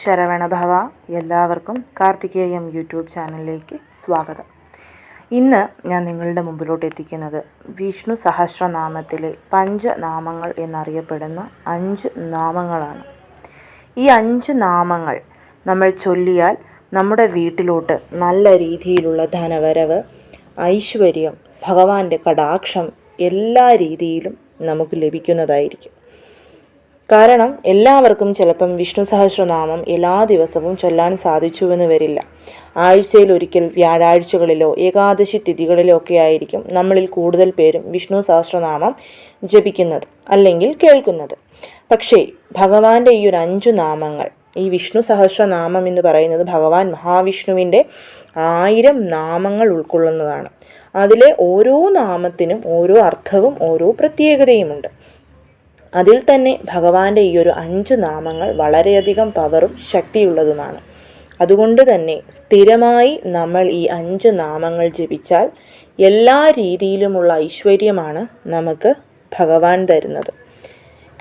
ശരവണഭവ എല്ലാവർക്കും കാർത്തികേയം യൂട്യൂബ് ചാനലിലേക്ക് സ്വാഗതം. ഇന്ന് ഞാൻ നിങ്ങളുടെ മുമ്പിലോട്ട് എത്തിക്കുന്നത് വിഷ്ണു സഹസ്രനാമത്തിലെ പഞ്ചനാമങ്ങൾ എന്നറിയപ്പെടുന്ന അഞ്ച് നാമങ്ങളാണ്. ഈ അഞ്ച് നാമങ്ങൾ നമ്മൾ ചൊല്ലിയാൽ നമ്മുടെ വീട്ടിലോട്ട് നല്ല രീതിയിലുള്ള ധനവരവ് ഐശ്വര്യം ഭഗവാന്റെ കടാക്ഷം എല്ലാ രീതിയിലും നമുക്ക് ലഭിക്കുന്നതായിരിക്കും. കാരണം എല്ലാവർക്കും ചിലപ്പം വിഷ്ണു സഹസ്രനാമം എല്ലാ ദിവസവും ചൊല്ലാൻ സാധിച്ചുവെന്ന് വരില്ല. ആഴ്ചയിൽ ഒരിക്കൽ വ്യാഴാഴ്ചകളിലോ ഏകാദശി തിഥികളിലോ ഒക്കെ ആയിരിക്കും നമ്മളിൽ കൂടുതൽ പേരും വിഷ്ണു സഹസ്രനാമം ജപിക്കുന്നത് അല്ലെങ്കിൽ കേൾക്കുന്നത്. പക്ഷേ ഭഗവാന്റെ ഈ ഒരു അഞ്ചു നാമങ്ങൾ ഈ വിഷ്ണു സഹസ്രനാമം എന്ന് പറയുന്നത് ഭഗവാൻ മഹാവിഷ്ണുവിന്റെ ആയിരം നാമങ്ങൾ ഉൾക്കൊള്ളുന്നതാണ്. അതിലെ ഓരോ നാമത്തിനും ഓരോ അർത്ഥവും ഓരോ പ്രത്യേകതയുമുണ്ട്. അതിൽ തന്നെ ഭഗവാന്റെ ഈ ഒരു അഞ്ച് നാമങ്ങൾ വളരെയധികം പവറും ശക്തിയുള്ളതുമാണ്. അതുകൊണ്ട് തന്നെ സ്ഥിരമായി നമ്മൾ ഈ അഞ്ച് നാമങ്ങൾ ജപിച്ചാൽ എല്ലാ രീതിയിലുമുള്ള ഐശ്വര്യമാണ് നമുക്ക് ഭഗവാൻ തരുന്നത്.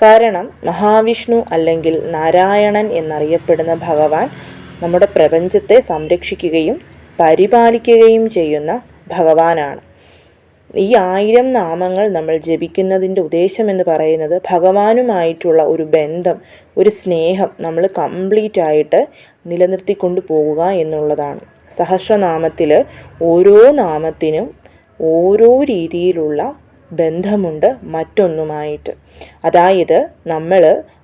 കാരണം മഹാവിഷ്ണു അല്ലെങ്കിൽ നാരായണൻ എന്നറിയപ്പെടുന്ന ഭഗവാൻ നമ്മുടെ പ്രപഞ്ചത്തെ സംരക്ഷിക്കുകയും പരിപാലിക്കുകയും ചെയ്യുന്ന ഭഗവാനാണ്. ഈ ആയിരം നാമങ്ങൾ നമ്മൾ ജപിക്കുന്നതിന്റെ ഉദ്ദേശം എന്ന് പറയുന്നത് ഭഗവാനുമായിട്ടുള്ള ഒരു ബന്ധം ഒരു സ്നേഹം നമ്മൾ കംപ്ലീറ്റ് ആയിട്ട് നിലനിർത്തിക്കൊണ്ട് പോവുക എന്നുള്ളതാണ്. സഹസ്രനാമത്തിൽ ഓരോ നാമത്തിനും ഓരോ രീതിയിലുള്ള ബന്ധമുണ്ട് മറ്റൊന്നുമായിട്ട്. അതായത് നമ്മൾ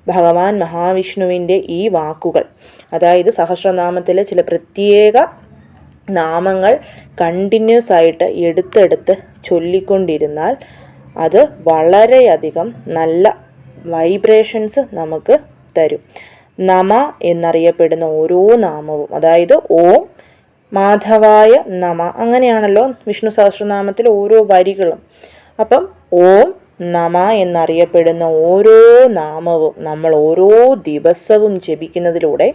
ഭഗവാൻ മഹാവിഷ്ണുവിന്റെ ഈ വാക്കുകൾ അതായത് സഹസ്രനാമത്തിലെ ചില പ്രത്യേക നാമങ്ങൾ കണ്ടിന്യൂസ് ആയിട്ട് എടുത്തെടുത്ത് ചൊല്ലിക്കൊണ്ടിരുന്നാൽ അത് വളരെയധികം നല്ല വൈബ്രേഷൻസ് നമുക്ക് തരും. നമ എന്നറിയപ്പെടുന്ന ഓരോ നാമവും അതായത് ഓം മാധവായ നമ അങ്ങനെയാണല്ലോ വിഷ്ണു സഹസ്രനാമത്തിൽ ഓരോ വരികളും. അപ്പം ഓം നമ എന്നറിയപ്പെടുന്ന ഓരോ നാമവും നമ്മൾ ഓരോ ദിവസവും ജപിക്കുന്നതിലൂടെ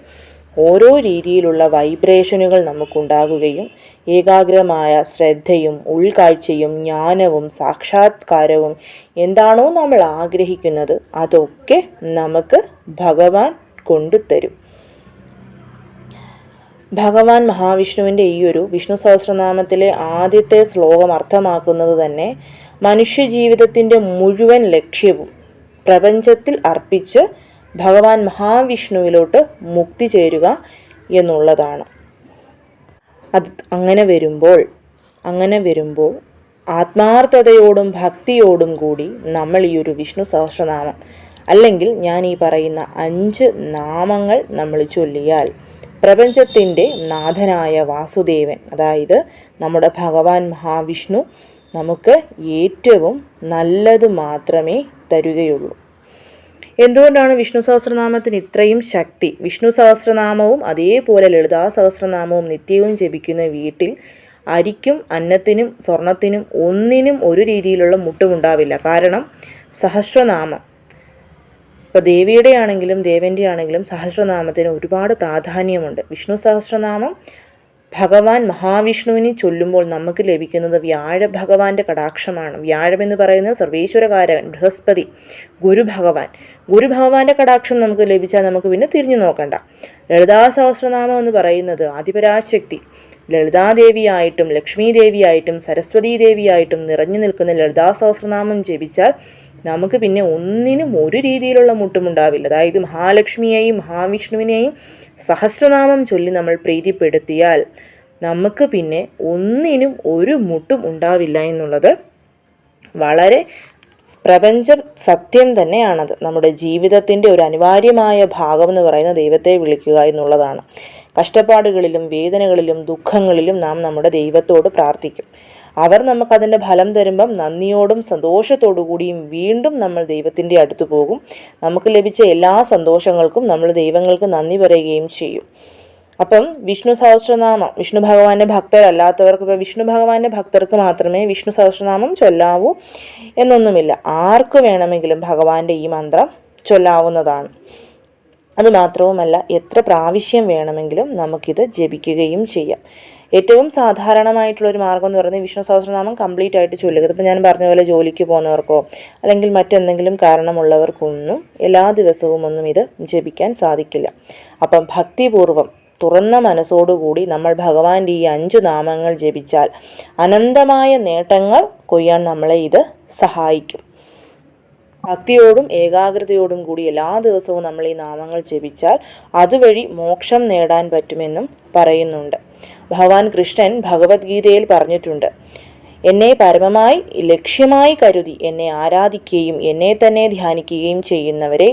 ഓരോ രീതിയിലുള്ള വൈബ്രേഷനുകൾ നമുക്കുണ്ടാകുകയും ഏകാഗ്രമായ ശ്രദ്ധയും ഉൾക്കാഴ്ചയും ജ്ഞാനവും സാക്ഷാത്കാരവും എന്താണോ നമ്മൾ ആഗ്രഹിക്കുന്നത് അതൊക്കെ നമുക്ക് ഭഗവാൻ കൊണ്ടുതരും. ഭഗവാൻ മഹാവിഷ്ണുവിന്റെ ഈ ഒരു വിഷ്ണു സഹസ്രനാമത്തിലെ ആദ്യത്തെ ശ്ലോകം അർത്ഥമാക്കുന്നത് തന്നെ മനുഷ്യജീവിതത്തിന്റെ മുഴുവൻ ലക്ഷ്യവും പ്രപഞ്ചത്തിൽ അർപ്പിച്ച് ഭഗവാൻ മഹാവിഷ്ണുവിലോട്ട് മുക്തി ചേരുക എന്നുള്ളതാണ്. അത് അങ്ങനെ വരുമ്പോൾ അങ്ങനെ വരുമ്പോൾ ആത്മാർത്ഥതയോടും ഭക്തിയോടും കൂടി നമ്മൾ ഈ ഒരു വിഷ്ണു സഹസ്രനാമം അല്ലെങ്കിൽ ഞാൻ ഈ പറയുന്ന അഞ്ച് നാമങ്ങൾ നമ്മൾ ചൊല്ലിയാൽ പ്രപഞ്ചത്തിന്റെ നാഥനായ വാസുദേവൻ അതായത് നമ്മുടെ ഭഗവാൻ മഹാവിഷ്ണു നമുക്ക് ഏറ്റവും നല്ലത് മാത്രമേ തരുകയുള്ളൂ. എന്തുകൊണ്ടാണ് വിഷ്ണു സഹസ്രനാമത്തിന് ഇത്രയും ശക്തി? വിഷ്ണു സഹസ്രനാമവും അതേപോലെ ലളിതാ സഹസ്രനാമവും നിത്യവും ജപിക്കുന്ന വീട്ടിൽ അരിക്കും അന്നത്തിനും സ്വർണത്തിനും ഒന്നിനും ഒരു രീതിയിലുള്ള മുട്ടുമുണ്ടാവില്ല. കാരണം സഹസ്രനാമം. ഇപ്പോൾ ദേവിയുടെ ആണെങ്കിലും ദേവന്റെ ആണെങ്കിലും സഹസ്രനാമത്തിന് ഒരുപാട് പ്രാധാന്യമുണ്ട്. വിഷ്ണു സഹസ്രനാമം ഭഗവാൻ മഹാവിഷ്ണുവിനെ ചൊല്ലുമ്പോൾ നമുക്ക് ലഭിക്കുന്നത് വ്യാഴ ഭഗവാന്റെ കടാക്ഷമാണ്. വ്യാഴം എന്ന് പറയുന്നത് സർവേശ്വരകാരകൻ ബൃഹസ്പതി ഗുരു ഭഗവാൻ ഗുരു കടാക്ഷം നമുക്ക് ലഭിച്ചാൽ നമുക്ക് പിന്നെ തിരിഞ്ഞു നോക്കണ്ട. ലളിതാ സഹസ്രനാമം എന്ന് പറയുന്നത് ആദിപരാശക്തി. ലളിതാദേവിയായിട്ടും ലക്ഷ്മി ദേവിയായിട്ടും സരസ്വതീ ദേവിയായിട്ടും നിറഞ്ഞു നിൽക്കുന്ന ലളിതാ സഹസ്രനാമം ജപിച്ചാൽ നമുക്ക് പിന്നെ ഒന്നിനും ഒരു രീതിയിലുള്ള മുട്ടുമുണ്ടാവില്ല. അതായത് മഹാലക്ഷ്മിയെയും മഹാവിഷ്ണുവിനെയും സഹസ്രനാമം ചൊല്ലി നമ്മൾ പ്രീതിപ്പെടുത്തിയാൽ നമുക്ക് പിന്നെ ഒന്നിനും ഒരു മുട്ടും ഉണ്ടാവില്ല എന്നുള്ളത് വളരെ പ്രപഞ്ചം സത്യം തന്നെയാണത്. നമ്മുടെ ജീവിതത്തിന്റെ ഒരു അനിവാര്യമായ ഭാഗം എന്ന് പറയുന്ന ദൈവത്തെ വിളിക്കുക എന്നുള്ളതാണ്. കഷ്ടപ്പാടുകളിലും വേദനകളിലും ദുഃഖങ്ങളിലും നാം നമ്മുടെ ദൈവത്തോട് പ്രാർത്ഥിക്കും. അവർ നമുക്കതിന്റെ ഫലം തരുമ്പം നന്ദിയോടും സന്തോഷത്തോടു കൂടിയും വീണ്ടും നമ്മൾ ദൈവത്തിന്റെ അടുത്ത് പോകും. നമുക്ക് ലഭിച്ച എല്ലാ സന്തോഷങ്ങൾക്കും നമ്മൾ ദൈവങ്ങൾക്ക് നന്ദി പറയുകയും ചെയ്യും. അപ്പം വിഷ്ണു സഹസ്രനാമം വിഷ്ണു ഭഗവാന്റെ ഭക്തരല്ലാത്തവർക്ക് ഇപ്പോൾ വിഷ്ണു ഭഗവാന്റെ ഭക്തർക്ക് മാത്രമേ വിഷ്ണു സഹസ്രനാമം ചൊല്ലാവൂ എന്നൊന്നുമില്ല. ആർക്ക് വേണമെങ്കിലും ഭഗവാന്റെ ഈ മന്ത്രം ചൊല്ലാവുന്നതാണ്. അതുമാത്രവുമല്ല എത്ര പ്രാവശ്യം വേണമെങ്കിലും നമുക്കിത് ജപിക്കുകയും ചെയ്യാം. ഏറ്റവും സാധാരണമായിട്ടുള്ള ഒരു മാർഗം എന്ന് പറയുന്നത് വിഷ്ണു സഹസ്രനാമം കംപ്ലീറ്റ് ആയിട്ട് ചൊല്ലുക. ഇതിപ്പോൾ ഞാൻ പറഞ്ഞ പോലെ ജോലിക്ക് പോകുന്നവർക്കോ അല്ലെങ്കിൽ മറ്റെന്തെങ്കിലും കാരണമുള്ളവർക്കൊന്നും എല്ലാ ദിവസവും ഒന്നും ഇത് ജപിക്കാൻ സാധിക്കില്ല. അപ്പം ഭക്തിപൂർവം തുറന്ന മനസ്സോടുകൂടി നമ്മൾ ഭഗവാന്റെ ഈ അഞ്ചു നാമങ്ങൾ ജപിച്ചാൽ അനന്തമായ നേട്ടങ്ങൾ കൊയ്യാൻ നമ്മളെ ഇത് സഹായിക്കും. ഭക്തിയോടും ഏകാഗ്രതയോടും കൂടി എല്ലാ ദിവസവും നമ്മൾ ഈ നാമങ്ങൾ ജപിച്ചാൽ അതുവഴി മോക്ഷം നേടാൻ പറ്റുമെന്നും പറയുന്നുണ്ട്. ഭഗവാൻ കൃഷ്ണൻ ഭഗവത്ഗീതയിൽ പറഞ്ഞിട്ടുണ്ട്. എന്നെ പരമമായി ലക്ഷ്യമായി കരുതി എന്നെ ആരാധിക്കുകയും എന്നെ തന്നെ ധ്യാനിക്കുകയും ചെയ്യുന്നവരെ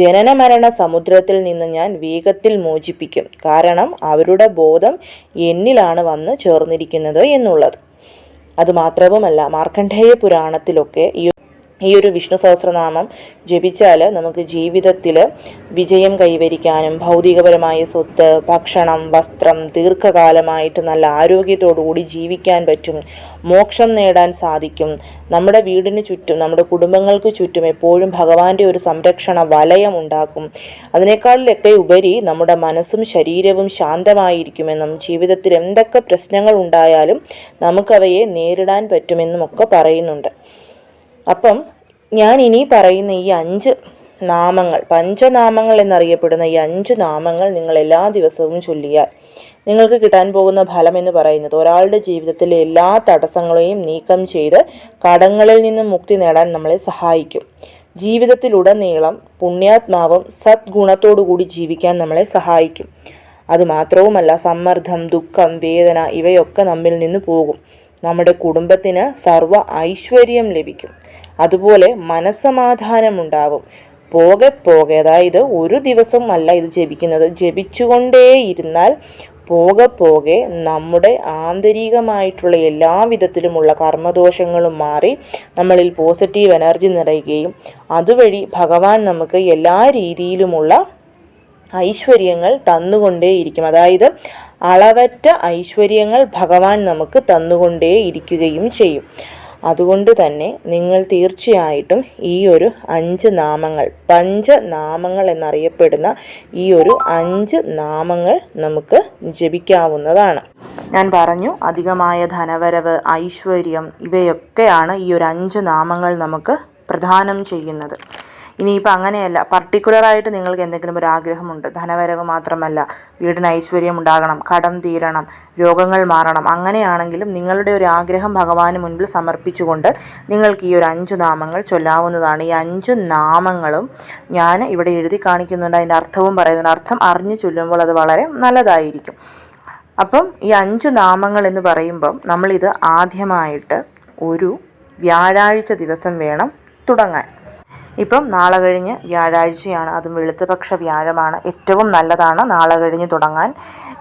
ജനനമരണ സമുദ്രത്തിൽ നിന്ന് ഞാൻ വേഗത്തിൽ മോചിപ്പിക്കും. കാരണം അവരുടെ ബോധം എന്നിലാണ് വന്ന് ചേർന്നിരിക്കുന്നത് എന്നുള്ളത്. അതുമാത്രവുമല്ല മാർക്കണ്ഡേയ പുരാണത്തിലൊക്കെ ഈ ഈ ഒരു വിഷ്ണു സഹസ്രനാമം ജപിച്ചാൽ നമുക്ക് ജീവിതത്തിൽ വിജയം കൈവരിക്കാനും ഭൗതികപരമായ സ്വത്ത് ഭക്ഷണം വസ്ത്രം ദീർഘകാലമായിട്ട് നല്ല ആരോഗ്യത്തോടുകൂടി ജീവിക്കാൻ പറ്റും മോക്ഷം നേടാൻ സാധിക്കും. നമ്മുടെ വീടിന് ചുറ്റും നമ്മുടെ കുടുംബങ്ങൾക്ക് ചുറ്റും എപ്പോഴും ഭഗവാന്റെ ഒരു സംരക്ഷണ വലയം ഉണ്ടാക്കും. അതിനേക്കാളിലൊക്കെ ഉപരി നമ്മുടെ മനസ്സും ശരീരവും ശാന്തമായിരിക്കുമെന്നും ജീവിതത്തിൽ എന്തൊക്കെ പ്രശ്നങ്ങൾ ഉണ്ടായാലും നമുക്കവയെ നേരിടാൻ പറ്റുമെന്നും ഒക്കെ പറയുന്നുണ്ട്. അപ്പം ഞാൻ ഇനി പറയുന്ന ഈ അഞ്ച് നാമങ്ങൾ പഞ്ചനാമങ്ങൾ എന്നറിയപ്പെടുന്ന ഈ അഞ്ച് നാമങ്ങൾ നിങ്ങൾ എല്ലാ ദിവസവും ചൊല്ലിയാൽ നിങ്ങൾക്ക് കിട്ടാൻ പോകുന്ന ഫലം എന്ന് പറയുന്നത് ഒരാളുടെ ജീവിതത്തിലെ എല്ലാ തടസ്സങ്ങളെയും നീക്കം ചെയ്ത് കടങ്ങളിൽ നിന്നും മുക്തി നേടാൻ നമ്മളെ സഹായിക്കും. ജീവിതത്തിലുടനീളം പുണ്യാത്മാവും സദ്ഗുണത്തോടുകൂടി ജീവിക്കാൻ നമ്മളെ സഹായിക്കും. അതുമാത്രവുമല്ല സമ്മർദ്ദം ദുഃഖം വേദന ഇവയൊക്കെ നമ്മിൽ നിന്ന് പോകും. നമ്മുടെ കുടുംബത്തിന് സർവ ഐശ്വര്യം ലഭിക്കും. അതുപോലെ മനസ്സമാധാനമുണ്ടാവും. പോകെ പോകെ അതായത് ഒരു ദിവസം അല്ല ഇത് ജപിക്കുന്നത്. ജപിച്ചുകൊണ്ടേയിരുന്നാൽ പോകെ പോകെ നമ്മുടെ ആന്തരികമായിട്ടുള്ള എല്ലാ വിധത്തിലുമുള്ള കർമ്മദോഷങ്ങളും മാറി നമ്മളിൽ പോസിറ്റീവ് എനർജി നിറയുകയും അതുവഴി ഭഗവാൻ നമുക്ക് എല്ലാ രീതിയിലുമുള്ള ഐശ്വര്യങ്ങൾ തന്നുകൊണ്ടേയിരിക്കും. അതായത് അളവറ്റ ഐശ്വര്യങ്ങൾ ഭഗവാൻ നമുക്ക് തന്നുകൊണ്ടേ ഇരിക്കുകയും ചെയ്യും. അതുകൊണ്ട് തന്നെ നിങ്ങൾ തീർച്ചയായിട്ടും ഈ ഒരു അഞ്ച് നാമങ്ങൾ പഞ്ചനാമങ്ങൾ എന്നറിയപ്പെടുന്ന ഈ ഒരു അഞ്ച് നാമങ്ങൾ നമുക്ക് ജപിക്കാവുന്നതാണ്. ഞാൻ പറഞ്ഞു അധികമായ ധനവരവ് ഐശ്വര്യം ഇവയൊക്കെയാണ് ഈ ഒരു അഞ്ച് നാമങ്ങൾ നമുക്ക് പ്രദാനം ചെയ്യുന്നത്. ഇനിയിപ്പോൾ അങ്ങനെയല്ല. പർട്ടിക്കുലറായിട്ട് നിങ്ങൾക്ക് എന്തെങ്കിലും ഒരു ആഗ്രഹമുണ്ട്. ധനവരവ് മാത്രമല്ല. വീടിന് ഐശ്വര്യം ഉണ്ടാകണം കടം തീരണം രോഗങ്ങൾ മാറണം. അങ്ങനെയാണെങ്കിലും നിങ്ങളുടെ ഒരു ആഗ്രഹം ഭഗവാന് മുൻപിൽ സമർപ്പിച്ചുകൊണ്ട് നിങ്ങൾക്ക് ഈ ഒരു അഞ്ച് നാമങ്ങൾ ചൊല്ലാവുന്നതാണ്. ഈ അഞ്ച് നാമങ്ങളും ഞാൻ ഇവിടെ എഴുതി കാണിക്കുന്നുണ്ട്. അതിന്റെ അർത്ഥവും പറയുന്നുണ്ട്. അർത്ഥം അറിഞ്ഞു ചൊല്ലുമ്പോൾ അത് വളരെ നല്ലതായിരിക്കും. അപ്പം ഈ അഞ്ച് നാമങ്ങൾ എന്ന് പറയുമ്പം നമ്മളിത് ആദ്യമായിട്ട് ഒരു വ്യാഴാഴ്ച ദിവസം വേണം തുടങ്ങാൻ. ഇപ്പം നാളെ കഴിഞ്ഞ് വ്യാഴാഴ്ചയാണ് അതും വെളുത്തപക്ഷ വ്യാഴമാണ്. ഏറ്റവും നല്ലതാണ് നാളെ കഴിഞ്ഞ് തുടങ്ങാൻ.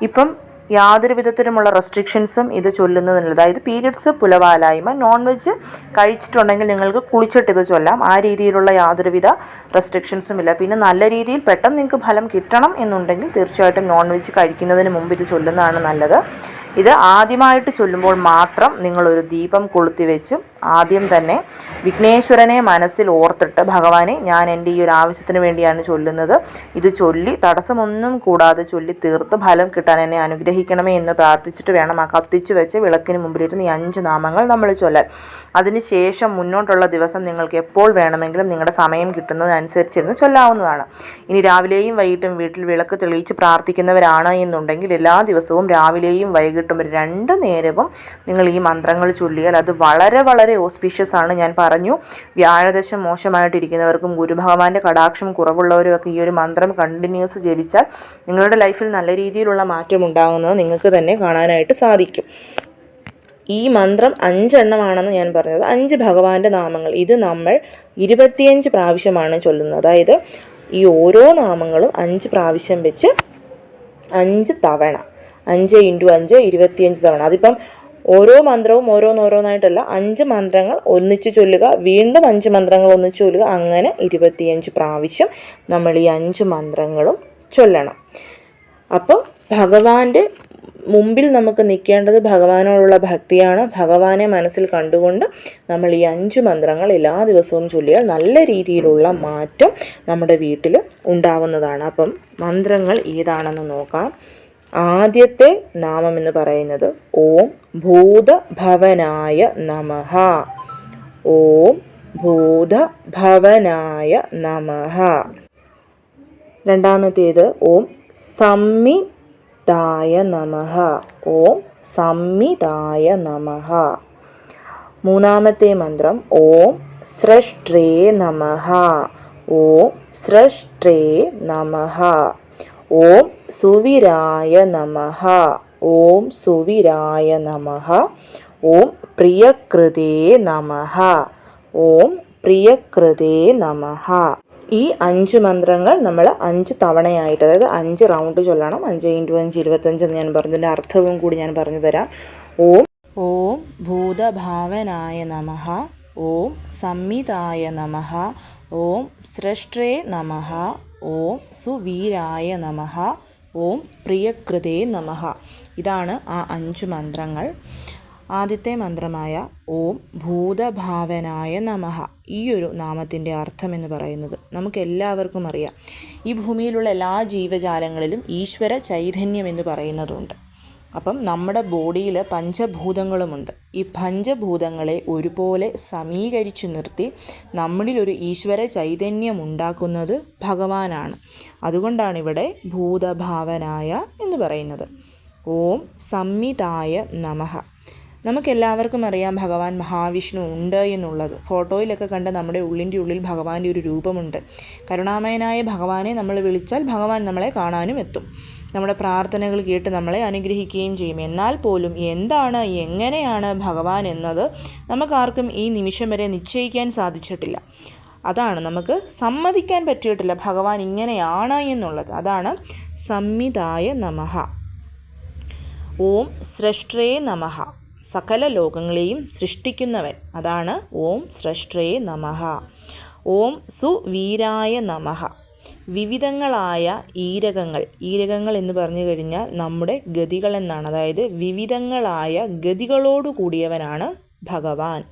ഇപ്പം യാതൊരു വിധത്തിലുമുള്ള റെസ്ട്രിക്ഷൻസും ഇത് ചൊല്ലുന്നതിനുള്ളത് അതായത് പീരിയഡ്സ് പുലവാലായ്മ നോൺ വെജ് കഴിച്ചിട്ടുണ്ടെങ്കിൽ നിങ്ങൾക്ക് കുളിച്ചിട്ട് ഇത് ചൊല്ലാം. ആ രീതിയിലുള്ള യാതൊരുവിധ റെസ്ട്രിക്ഷൻസും ഇല്ല. പിന്നെ നല്ല രീതിയിൽ പെട്ടെന്ന് നിങ്ങൾക്ക് ഫലം കിട്ടണം എന്നുണ്ടെങ്കിൽ തീർച്ചയായിട്ടും നോൺ വെജ് കഴിക്കുന്നതിന് മുമ്പ് ഇത് ചൊല്ലുന്നതാണ് നല്ലത്. ഇത് ആദ്യമായിട്ട് ചൊല്ലുമ്പോൾ മാത്രം നിങ്ങളൊരു ദീപം കൊളുത്തി വെച്ചും ആദ്യം തന്നെ വിഘ്നേശ്വരനെ മനസ്സിൽ ഓർത്തിട്ട് ഭഗവാനെ ഞാൻ എന്റെ ഈ ഒരു ആവശ്യത്തിന് വേണ്ടിയാണ് ചൊല്ലുന്നത്. ഇത് ചൊല്ലി തടസ്സമൊന്നും കൂടാതെ ചൊല്ലി തീർത്ത് ഫലം കിട്ടാൻ എന്നെ അനുഗ്രഹിക്കണമേ എന്ന് പ്രാർത്ഥിച്ചിട്ട് വേണം ആ കത്തിച്ചു വെച്ച് വിളക്കിന് മുമ്പിലിരുന്ന് ഈ അഞ്ച് നാമങ്ങൾ നമ്മൾ ചൊല്ലാൻ. അതിനുശേഷം മുന്നോട്ടുള്ള ദിവസം നിങ്ങൾക്ക് എപ്പോൾ വേണമെങ്കിലും നിങ്ങളുടെ സമയം കിട്ടുന്നതനുസരിച്ചിരുന്ന് ചൊല്ലാവുന്നതാണ്. ഇനി രാവിലെയും വൈകിട്ടും വീട്ടിൽ വിളക്ക് തെളിയിച്ച് പ്രാർത്ഥിക്കുന്നവരാണ് എന്നുണ്ടെങ്കിൽ എല്ലാ ദിവസവും രാവിലെയും വൈകിട്ടും രണ്ട് നേരവും നിങ്ങൾ ഈ മന്ത്രങ്ങൾ ചൊല്ലിയാൽ അത് വളരെ വളരെ ഓസ്പീഷ്യസ് ആണ് ഞാൻ പറഞ്ഞു. വ്യാഴദശം മോശമായിട്ടിരിക്കുന്നവർക്കും ഗുരുഭഗവാന്റെ കടാക്ഷം കുറവുള്ളവരും ഒക്കെ ഈ ഒരു മന്ത്രം കണ്ടിന്യൂസ് ജപിച്ചാൽ നിങ്ങളുടെ ലൈഫിൽ നല്ല രീതിയിലുള്ള മാറ്റം ഉണ്ടാകുന്നത് നിങ്ങൾക്ക് തന്നെ കാണാനായിട്ട് സാധിക്കും. ഈ മന്ത്രം അഞ്ചെണ്ണമാണെന്ന് ഞാൻ പറഞ്ഞത്. അഞ്ച് ഭഗവാന്റെ നാമങ്ങൾ. ഇത് നമ്മൾ ഇരുപത്തിയഞ്ച് പ്രാവശ്യമാണ് ചൊല്ലുന്നത്. അതായത് ഈ ഓരോ നാമങ്ങളും അഞ്ച് പ്രാവശ്യം വെച്ച് അഞ്ച് തവണ. അഞ്ച് ഇന്റു അഞ്ച് ഇരുപത്തിയഞ്ച് തവണ. അതിപ്പം ഓരോ മന്ത്രവും ഓരോന്നോരോന്നായിട്ടല്ല. അഞ്ച് മന്ത്രങ്ങൾ ഒന്നിച്ച് ചൊല്ലുക. വീണ്ടും അഞ്ച് മന്ത്രങ്ങൾ ഒന്നിച്ച് ചൊല്ലുക. അങ്ങനെ ഇരുപത്തിയഞ്ച് പ്രാവശ്യം നമ്മൾ ഈ അഞ്ച് മന്ത്രങ്ങളും ചൊല്ലണം. അപ്പോൾ ഭഗവാന്റെ മുമ്പിൽ നമുക്ക് നിൽക്കേണ്ടത് ഭഗവാനോടുള്ള ഭക്തിയാണ്. ഭഗവാനെ മനസ്സിൽ കണ്ടുകൊണ്ട് നമ്മൾ ഈ അഞ്ച് മന്ത്രങ്ങൾ എല്ലാ ദിവസവും ചൊല്ലിയാൽ നല്ല രീതിയിലുള്ള മാറ്റം നമ്മുടെ വീട്ടിൽ ഉണ്ടാവുന്നതാണ്. അപ്പം മന്ത്രങ്ങൾ ഏതാണെന്ന് നോക്കാം. ആദ്യത്തെ നാമം എന്ന് പറയുന്നത് ഓം ഭൂതഭവനായ നമഹ ഓം ഭൂതഭവനായ നമഹ രണ്ടാമത്തേത് ഓം സംമിതായ നമഹ ഓം സംമിതായ നമഹ മൂന്നാമത്തെ മന്ത്രം ഓം സൃഷ്ട്രേ നമഹ ഓം സൃഷ്ട്രേ നമഃ. ഓം സുവിരായ നമഃ. ഓം സുവിരായ നമഃ. ഓം പ്രിയകൃതേ നമഃ. ഓം പ്രിയകൃതേ നമഃ. ഈ അഞ്ച് മന്ത്രങ്ങൾ നമ്മൾ അഞ്ച് തവണയായിട്ട് അതായത് അഞ്ച് റൗണ്ട് ചൊല്ലണം. അഞ്ച് ഇന്റു അഞ്ച് ഇരുപത്തഞ്ച് എന്ന് ഞാൻ പറഞ്ഞതിന്റെ അർത്ഥവും കൂടി ഞാൻ പറഞ്ഞു തരാം. ഓം ഓം ഭൂതഭാവനായ നമഃ. ഓം സംമിതായ നമഃ. ഓം സൃഷ്ട്രേ നമഃ. ഓം സുവീരായ നമഹ ഓം പ്രിയകൃതേ നമഹ ഇതാണ് ആ അഞ്ച് മന്ത്രങ്ങൾ. ആദ്യത്തെ മന്ത്രമായ ഓം ഭൂതഭാവനായ നമഹ ഈ ഒരു നാമത്തിന്റെ അർത്ഥം എന്ന് പറയുന്നത് നമുക്ക് എല്ലാവർക്കും അറിയാം. ഈ ഭൂമിയിലുള്ള എല്ലാ ജീവജാലങ്ങളിലും ഈശ്വര ചൈതന്യം എന്ന് പറയുന്നതുണ്ട്. അപ്പം നമ്മുടെ ബോഡിയിൽ പഞ്ചഭൂതങ്ങളുമുണ്ട്. ഈ പഞ്ചഭൂതങ്ങളെ ഒരുപോലെ സമീകരിച്ചു നിർത്തി നമ്മളിലൊരു ഈശ്വര ചൈതന്യം ഉണ്ടാക്കുന്നത് ഭഗവാനാണ്. അതുകൊണ്ടാണ് ഇവിടെ ഭൂതഭാവനായ എന്ന് പറയുന്നത്. ഓം സംമിതായ നമഃ. നമുക്കെല്ലാവർക്കും അറിയാം ഭഗവാൻ മഹാവിഷ്ണു ഉണ്ട് എന്നുള്ളത്. ഫോട്ടോയിലൊക്കെ കണ്ട് നമ്മുടെ ഉള്ളിന്റെ ഉള്ളിൽ ഭഗവാന്റെ ഒരു രൂപമുണ്ട്. കരുണാമയനായ ഭഗവാനെ നമ്മൾ വിളിച്ചാൽ ഭഗവാൻ നമ്മളെ കാണാനും എത്തും. നമ്മുടെ പ്രാർത്ഥനകൾ കേട്ട് നമ്മളെ അനുഗ്രഹിക്കുകയും ചെയ്യും. എന്നാൽ പോലും എന്താണ് എങ്ങനെയാണ് ഭഗവാൻ എന്നത് നമുക്കാർക്കും ഈ നിമിഷം വരെ നിശ്ചയിക്കാൻ സാധിച്ചിട്ടില്ല. അതാണ് നമുക്ക് സമ്മതിക്കാൻ പറ്റിയിട്ടില്ല ഭഗവാൻ ഇങ്ങനെയാണ് എന്നുള്ളത്. അതാണ് സംവിധായ നമഹ ഓം സൃഷ്ട്രേ നമഹ സകല ലോകങ്ങളെയും സൃഷ്ടിക്കുന്നവൻ. അതാണ് ഓം സൃഷ്ട്രേ നമഹ ഓം സുവീരായ നമഃ. വിവിധങ്ങളായ ഈരകങ്ങൾ. ഈരകങ്ങൾ എന്ന് പറഞ്ഞു കഴിഞ്ഞാൽ നമ്മുടെ ഗതികൾ എന്നാണ്. അതായത് വിവിധങ്ങളായ ഗതികളോട് കൂടിയവനാണ് ഭഗവാൻ.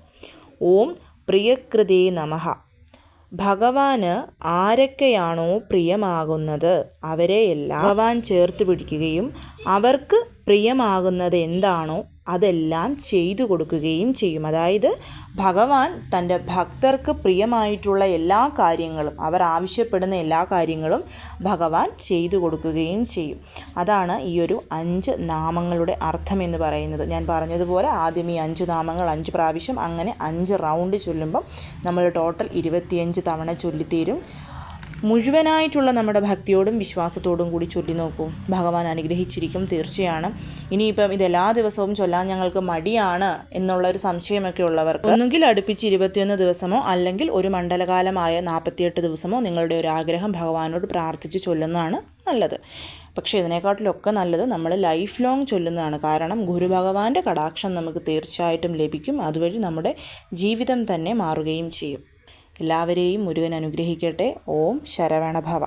ഓം പ്രിയകൃതേ നമഃ. ഭഗവാന് ആരൊക്കെയാണോ പ്രിയമാകുന്നത്? അവരെയെല്ലാം ഭഗവാൻ ചേർത്ത് പിടിക്കുകയും അവർക്ക് പ്രിയമാകുന്നത് എന്താണോ അതെല്ലാം ചെയ്തു കൊടുക്കുകയും ചെയ്യും. അതായത് ഭഗവാൻ തന്റെ ഭക്തർക്ക് പ്രിയമായിട്ടുള്ള എല്ലാ കാര്യങ്ങളും അവർ ആവശ്യപ്പെടുന്ന എല്ലാ കാര്യങ്ങളും ഭഗവാൻ ചെയ്തു കൊടുക്കുകയും ചെയ്യും. അതാണ് ഈ ഒരു അഞ്ച് നാമങ്ങളുടെ അർത്ഥം എന്ന് പറയുന്നത്. ഞാൻ പറഞ്ഞതുപോലെ ആദ്യം ഈ അഞ്ച് നാമങ്ങൾ അഞ്ച് പ്രാവശ്യം അങ്ങനെ അഞ്ച് റൗണ്ട് ചൊല്ലുമ്പം നമ്മൾ ടോട്ടൽ ഇരുപത്തിയഞ്ച് തവണ ചൊല്ലിത്തീരും. മുഴുവനായിട്ടുള്ള നമ്മുടെ ഭക്തിയോടും വിശ്വാസത്തോടും കൂടി ചൊല്ലി നോക്കൂ. ഭഗവാൻ അനുഗ്രഹിച്ചിരിക്കും തീർച്ചയാണ്. ഇനിയിപ്പം ഇത് എല്ലാ ദിവസവും ചൊല്ലാൻ ഞങ്ങൾക്ക് മടിയാണ് എന്നുള്ള ഒരു സംശയമൊക്കെ ഉള്ളവർക്ക് ഒന്നുകിൽ അടുപ്പിച്ച് ഇരുപത്തിയൊന്ന് ദിവസമോ അല്ലെങ്കിൽ ഒരു മണ്ഡലകാലമായ നാൽപ്പത്തിയെട്ട് ദിവസമോ നിങ്ങളുടെ ഒരു ആഗ്രഹം ഭഗവാനോട് പ്രാർത്ഥിച്ച് ചൊല്ലുന്നതാണ് നല്ലത്. പക്ഷേ ഇതിനെക്കാട്ടിലൊക്കെ നല്ലത് നമ്മൾ ലൈഫ് ലോങ് ചൊല്ലുന്നതാണ്. കാരണം ഗുരുഭഗവാന്റെ കടാക്ഷം നമുക്ക് തീർച്ചയായിട്ടും ലഭിക്കും. അതുവഴി നമ്മുടെ ജീവിതം തന്നെ മാറുകയും ചെയ്യും. എല്ലാവരെയും മുരുകൻ അനുഗ്രഹിക്കട്ടെ. ഓം ശരവണഭവ.